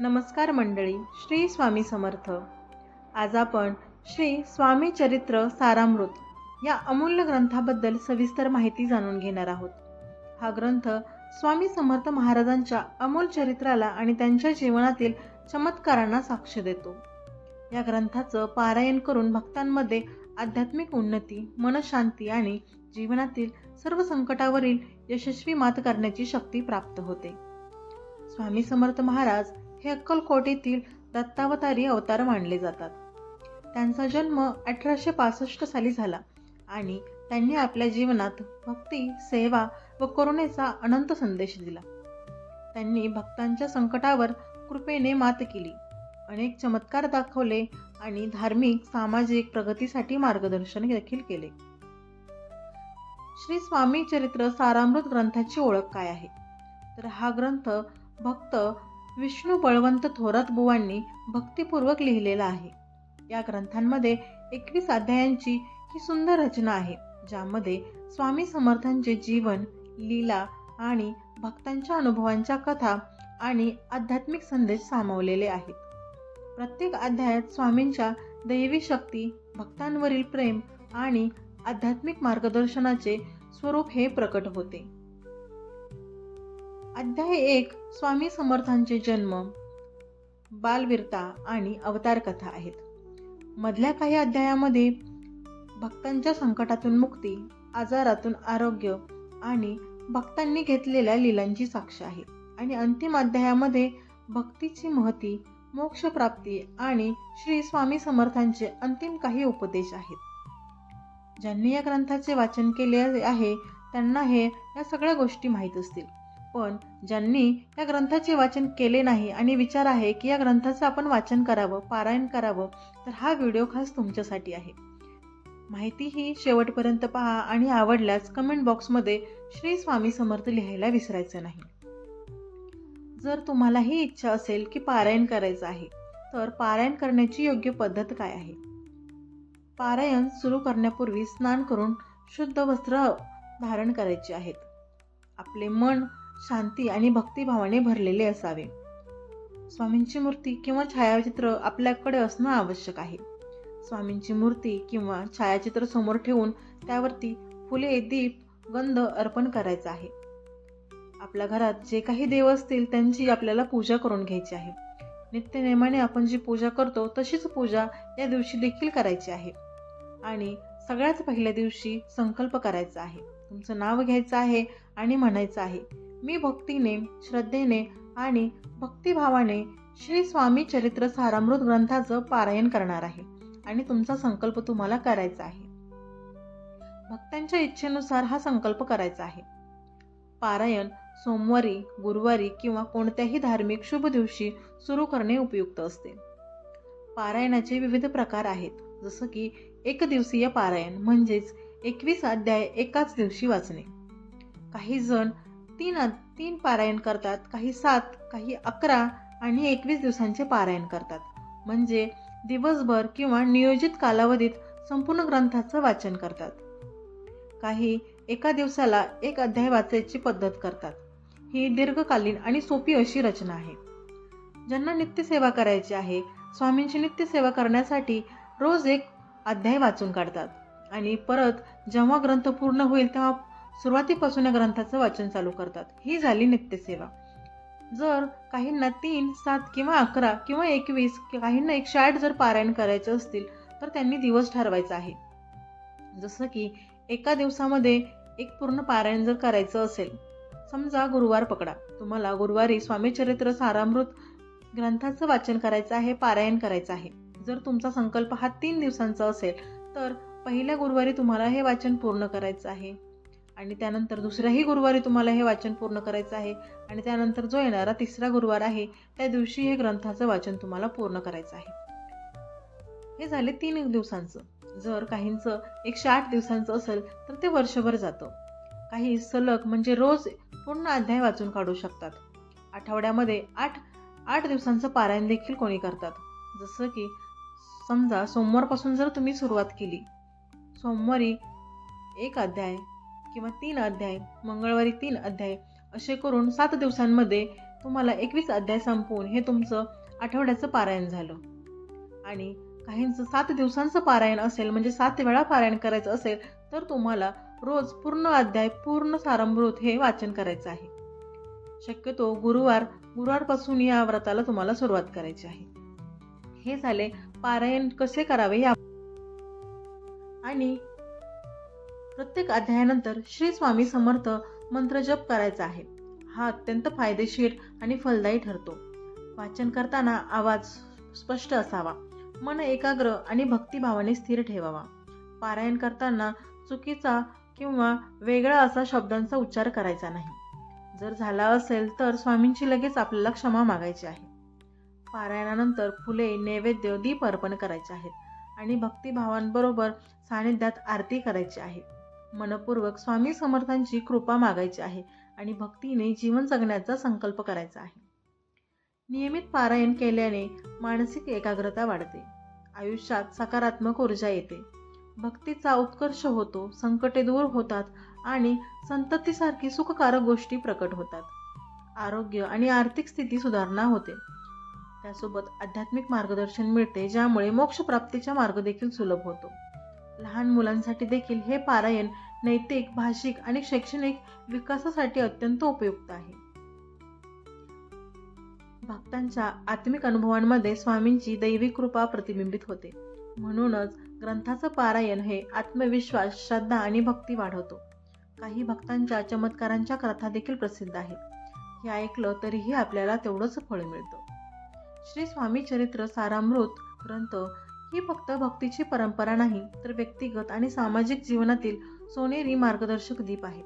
नमस्कार मंडळी श्री स्वामी समर्थ. आज आपण श्री स्वामी चरित्र सारामृत या अमूल्य ग्रंथाबद्दल सविस्तर माहिती जाणून घेणार आहोत. हा ग्रंथ स्वामी समर्थ महाराजांच्या अमोल चरित्राला आणि त्यांच्या जीवनातील चमत्कारांना साक्ष देतो. या ग्रंथाचं पारायण करून भक्तांमध्ये आध्यात्मिक उन्नती मनशांती आणि जीवनातील सर्व संकटावरील यशस्वी मात करण्याची शक्ती प्राप्त होते. स्वामी समर्थ महाराज हे अक्कलकोटीतील दत्तावतारी अवतार मानले जातात. त्यांचा जन्म अठराशे पासष्ट साली झाला आणि त्यांनी आपल्या जीवनात भक्ती सेवा व करुणेचा अनंत संदेश दिला. त्यांनी भक्तांच्या संकटावर कृपेने मात केली. अनेक चमत्कार दाखवले आणि धार्मिक सामाजिक प्रगतीसाठी मार्गदर्शन देखील केले. श्री स्वामी चरित्र सारामृत ग्रंथाची ओळख काय आहे? तर हा ग्रंथ भक्त विष्णू बळवंत थोरात बुवांनी भक्तिपूर्वक लिहिलेला आहे. या ग्रंथांमध्ये एकवीस अध्यायांची ही सुंदर रचना आहे ज्यामध्ये स्वामी समर्थांचे जीवन लीला आणि भक्तांच्या अनुभवांच्या कथा आणि आध्यात्मिक संदेश सामावलेले आहेत. प्रत्येक अध्यायात स्वामींच्या दैवी शक्ती भक्तांवरील प्रेम आणि आध्यात्मिक मार्गदर्शनाचे स्वरूप हे प्रकट होते. अध्याय एक स्वामी समर्थांचे जन्म. बालवीरता आणि अवतार कथा आहेत. मधल्या काही अध्यायामध्ये भक्तांच्या संकटातून मुक्ती आजारातून आरोग्य आणि भक्तांनी घेतलेल्या लिलांची साक्ष आहे. आणि अंतिम अध्यायामध्ये भक्तीची महती मोक्षप्राप्ती आणि श्री स्वामी समर्थांचे अंतिम काही उपदेश आहेत. ज्यांनी या ग्रंथाचे वाचन केले आहे त्यांना हे या सगळ्या गोष्टी माहीत असतील. पण ज्यांनी या ग्रंथाचे वाचन केले नाही आणि विचार आहे की या ग्रंथाचं आपण वाचन करावं पारायण करावं तर हा व्हिडिओ खास तुमच्यासाठी आहे. माहिती ही शेवटपर्यंत पहा आणि आवडल्यास कमेंट बॉक्समध्ये श्री स्वामी समर्थ लिहायला विसरायचं नाही. जर तुम्हाला ही इच्छा असेल की पारायण करायचं आहे तर पारायण करण्याची योग्य पद्धत काय आहे? पारायण सुरू करण्यापूर्वी स्नान करून शुद्ध वस्त्र धारण करायचे आहेत. आपले मन शांती आणि भक्तिभावाने भरलेले असावे. स्वामींची मूर्ती किंवा छायाचित्र आपल्याकडे असणं आवश्यक आहे. स्वामींची मूर्ती किंवा छायाचित्र समोर ठेवून त्यावरती फुले दीप गंध अर्पण करायचा आहे. आपल्या घरात जे काही देव असतील त्यांची आपल्याला पूजा करून घ्यायची आहे. नित्यनेमाने आपण जी पूजा करतो तशीच पूजा या दिवशी देखील करायची आहे. आणि सगळ्यात पहिल्या दिवशी संकल्प करायचा आहे. तुमचं नाव घ्यायचं आहे आणि म्हणायचं आहे मी भक्तीने श्रद्धेने आणि भक्तिभावाने श्री स्वामी चरित्र सारामृत ग्रंथाचं पारायण करणार आहे आणि तुमचा संकल्प तुम्हाला करायचा आहे. भक्तांच्या इच्छेनुसार हा संकल्प करायचा आहे. पारायण सोमवारी गुरुवारी किंवा कोणत्याही धार्मिक शुभ दिवशी सुरू करणे उपयुक्त असते. पारायणाचे विविध प्रकार आहेत जसं की एक दिवसीय पारायण म्हणजेच एकवीस अध्याय एकाच दिवशी वाचणे. काही जण तीन तीन पारायण करतात काही सात काही अकरा आणि एकवीस दिवसांचे पारायण करतात. म्हणजे दिवसभर किंवा नियोजित कालावधीत संपूर्ण ग्रंथाचं वाचन करतात. काही एका दिवसाला एक अध्याय वाचायची पद्धत करतात. ही दीर्घकालीन आणि सोपी अशी रचना आहे. ज्यांना नित्यसेवा करायची आहे स्वामींची नित्यसेवा करण्यासाठी रोज एक अध्याय वाचून काढतात. आणि परत जेव्हा ग्रंथ पूर्ण होईल तेव्हा सुरुवातीपासून या ग्रंथाचं वाचन चालू करतात. ही झाली नित्यसेवा. जर काहींना तीन सात किंवा अकरा किंवा एकवीस काहींना एकशे आठ जर पारायण करायचं असतील तर त्यांनी दिवस ठरवायचा आहे. जसं की एका दिवसामध्ये एक पूर्ण पारायण जर करायचं असेल समजा गुरुवार पकडा. तुम्हाला गुरुवारी स्वामीचरित्र सारामृत ग्रंथाचं वाचन करायचं आहे पारायण करायचं आहे. जर तुमचा संकल्प हा तीन दिवसांचा असेल तर पहिल्या गुरुवारी तुम्हाला हे वाचन पूर्ण करायचं आहे. आणि त्यानंतर दुसऱ्याही गुरुवारी तुम्हाला हे वाचन पूर्ण करायचं आहे. आणि त्यानंतर जो येणारा तिसरा गुरुवार आहे त्या दिवशी हे ग्रंथाचं वाचन तुम्हाला पूर्ण करायचं आहे. हे झाले तीन दिवसांचं. जर काहींचं एकशे आठ दिवसांचं असेल तर ते वर्षभर जातं. काही सलग म्हणजे रोज पूर्ण अध्याय वाचून काढू शकतात. आठवड्यामध्ये आठ आठ दिवसांचं पारायण देखील कोणी करतात. जसं की समजा सोमवारपासून जर तुम्ही सुरुवात केली सोमवारी एक अध्याय किंवा तीन अध्याय मंगळवारी तीन अध्याय असे करून सात दिवसांमध्ये तुम्हाला एकवीस अध्याय संपवून हे तुमचं आठवड्याचं पारायण झालं. आणि काहींचं सात दिवसांचं पारायण असेल म्हणजे सात वेळा पारायण करायचं असेल तर तुम्हाला रोज पूर्ण अध्याय पूर्ण सारंभृत हे वाचन करायचं आहे. शक्यतो गुरुवार गुरुवारपासून या व्रताला तुम्हाला सुरुवात करायची आहे. हे झाले पारायण कसे करावे या आणि प्रत्येक अध्यायानंतर श्री स्वामी समर्थ मंत्र जप करायचा आहे. हा अत्यंत फायदेशीर आणि फलदायी ठरतो. वाचन करताना आवाज स्पष्ट असावा. मन एकाग्र आणि भक्तिभावाने स्थिर ठेवावा. पारायण करताना चुकीचा किंवा वेगळा असा शब्दांचा उच्चार करायचा नाही. जर झाला असेल तर स्वामींची लगेच आपल्याला क्षमा मागायची आहे. पारायणानंतर फुले नैवेद्य दीप अर्पण करायचे आहेत आणि भक्तिभावांबरोबर सानिध्यात आरती करायची आहे. मनपूर्वक स्वामी समर्थांची कृपा मागायची आहे आणि भक्तीने जीवन जगण्याचा संकल्प करायचा आहे. नियमित पारायण केल्याने मानसिक एकाग्रता वाढते. आयुष्यात सकारात्मक ऊर्जा येते. भक्तीचा उत्कर्ष होतो संकटे दूर होतात आणि संततीसारखी सुखकारक गोष्टी प्रकट होतात. आरोग्य आणि आर्थिक स्थिती सुधारणा होते. त्यासोबत आध्यात्मिक मार्गदर्शन मिळते ज्यामुळे मोक्षप्राप्तीचा मार्ग देखील सुलभ होतो. लहान मुलांसाठी देखील हे पारायण नैतिक भाषिक आणि शैक्षणिक विकासासाठी अत्यंत उपयुक्त आहे. भक्तांच्या आत्मिक अनुभवांमध्ये स्वामींची दैवी कृपा प्रतिबिंबित होते. म्हणूनच ग्रंथाचं पारायण हे आत्मविश्वास श्रद्धा आणि भक्ती वाढवतो. काही भक्तांच्या चमत्कारांच्या कथा देखील प्रसिद्ध आहेत. हे ऐकलं तरीही आपल्याला तेवढंच फळ मिळतं. श्री स्वामी चरित्र सारामृत ग्रंथ ही फक्त भक्तीची परंपरा नाही तर व्यक्तिगत आणि सामाजिक जीवनातील सोनेरी मार्गदर्शक दीप आहे.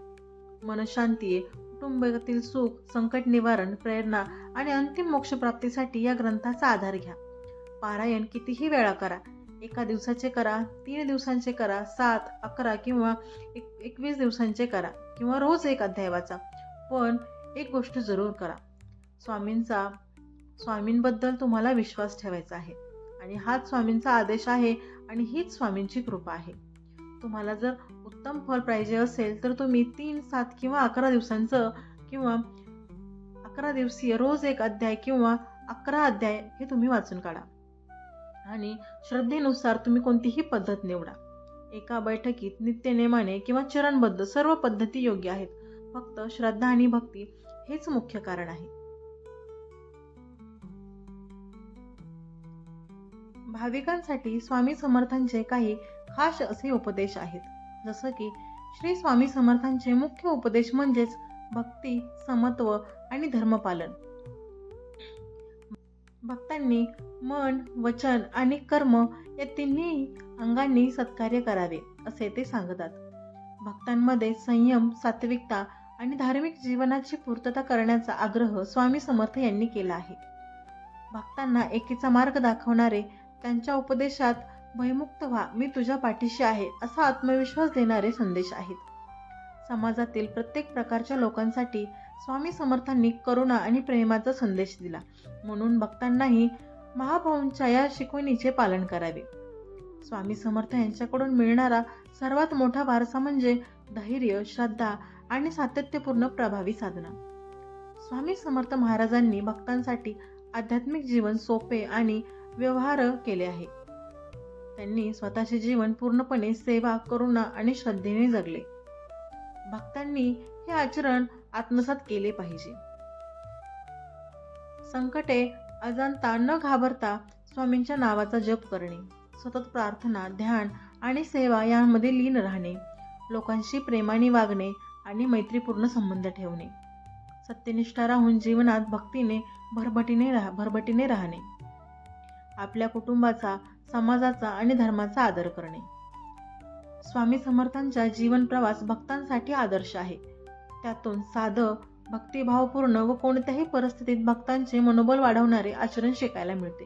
मनशांती कुटुंबातील सुख संकट निवारण प्रेरणा आणि अंतिम मोक्षप्राप्तीसाठी या ग्रंथाचा आधार घ्या. पारायण कितीही वेळा करा. एका दिवसाचे करा तीन दिवसांचे करा सात अकरा किंवा एक एकवीस दिवसांचे करा किंवा रोज एक अध्याय वाचा. पण एक गोष्ट जरूर करा. स्वामींचा स्वामींबद्दल तुम्हाला विश्वास ठेवायचा आहे. आणि हाच स्वामींचा आदेश आहे आणि हीच स्वामींची कृपा आहे. तुम्हाला जर उत्तम फल पाहिजे असेल तर तुम्ही तीन सात किंवा अकरा दिवसांचं किंवा अकरा दिवसीय रोज एक अध्याय किंवा अकरा अध्याय हे तुम्ही वाचून काढा. आणि श्रद्धेनुसार तुम्ही कोणतीही पद्धत निवडा. एका बैठकीत नित्यनेमाने किंवा चरणबद्ध सर्व पद्धती योग्य आहेत. फक्त श्रद्धा आणि भक्ती हेच मुख्य कारण आहे. भाविकांसाठी स्वामी समर्थांचे काही खास असे उपदेश आहेत. जसं की श्री स्वामी समर्थांचे मुख्य उपदेश म्हणजेच भक्ती समत्व आणि धर्मपालन. भक्तांनी मन वचन आणि कर्म या तिन्ही अंगांनी सत्कार्य करावे असे ते सांगतात. भक्तांमध्ये संयम सात्विकता आणि धार्मिक जीवनाची पूर्तता करण्याचा आग्रह स्वामी समर्थ यांनी केला आहे. भक्तांना एकीचा मार्ग दाखवणारे त्यांच्या उपदेशात भयमुक्त व्हा मी तुझ्या पाठीशी आहे असा आत्मविश्वास देणारे संदेश आहेत. समाजातील प्रत्येक प्रकारच्या लोकांसाठी स्वामी समर्थांनी करुणा आणि प्रेमाचा संदेश दिला. म्हणून भक्तांनाही महाभाऊंच्या या शिकवणीचे पालन करावे. स्वामी समर्थ यांच्याकडून मिळणारा सर्वात मोठा वारसा म्हणजे धैर्य श्रद्धा आणि सातत्यपूर्ण प्रभावी साधना. स्वामी समर्थ महाराजांनी भक्तांसाठी आध्यात्मिक जीवन सोपे आणि व्यवहार केले आहे. त्यांनी स्वतःचे जीवन पूर्णपणे सेवा करुणा आणि श्रद्धेने जगले. भक्तांनी हे आचरण आत्मसात केले पाहिजे. संकटे अजाणता न घाबरता स्वामींच्या नावाचा जप करणे सतत प्रार्थना ध्यान आणि सेवा यामध्ये लीन राहणे लोकांशी प्रेमाने वागणे आणि मैत्रीपूर्ण संबंध ठेवणे. सत्यनिष्ठा राहून जीवनात भक्तीने भरभटीने राह भरभटीने राहणे. आपल्या कुटुंबाचा समाजाचा आणि धर्माचा आदर करणे. स्वामी समर्थांचा जीवन प्रवास भक्तांसाठी आदर्श आहे. त्यातून साधं भक्तिभावपूर्ण व कोणत्याही परिस्थितीत भक्तांचे मनोबल वाढवणारे आचरण शिकायला मिळते.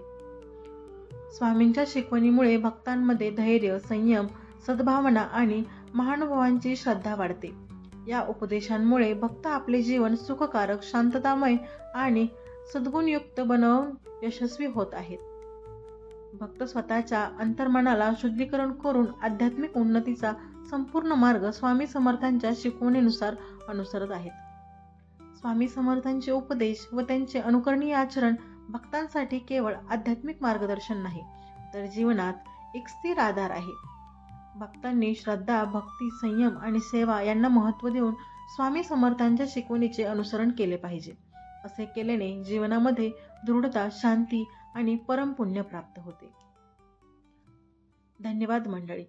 स्वामींच्या शिकवणीमुळे भक्तांमध्ये धैर्य संयम सद्भावना आणि महानुभवांची श्रद्धा वाढते. या उपदेशांमुळे भक्त आपले जीवन सुखकारक शांततामय आणि सद्गुणयुक्त बनवून यशस्वी होत आहेत. भक्त स्वतःच्या अंतर्मनाला शुद्धीकरण करून आध्यात्मिक उन्नतीचा संपूर्ण मार्ग स्वामी समर्थांच्या शिकवणीनुसार अनुसरत आहेत. स्वामी समर्थांचे उपदेश व त्यांचे अनुकरणीय आचरण भक्तांसाठी केवळ आध्यात्मिक मार्गदर्शन नाही तर जीवनात एक स्थिर आधार आहे. भक्तांनी श्रद्धा भक्ती संयम आणि सेवा यांना महत्त्व देऊन स्वामी समर्थांच्या शिकवणीचे अनुसरण केले पाहिजे. असे केल्याने जीवनामध्ये दृढता शांती आणि परमपुण्य प्राप्त होते. धन्यवाद मंडळी.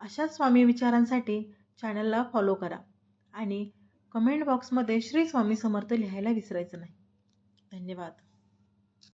अशाच स्वामी विचारांसाठी चॅनलला फॉलो करा आणि कमेंट बॉक्समध्ये श्री स्वामी समर्थ लिहायला विसरायचं नाही. धन्यवाद.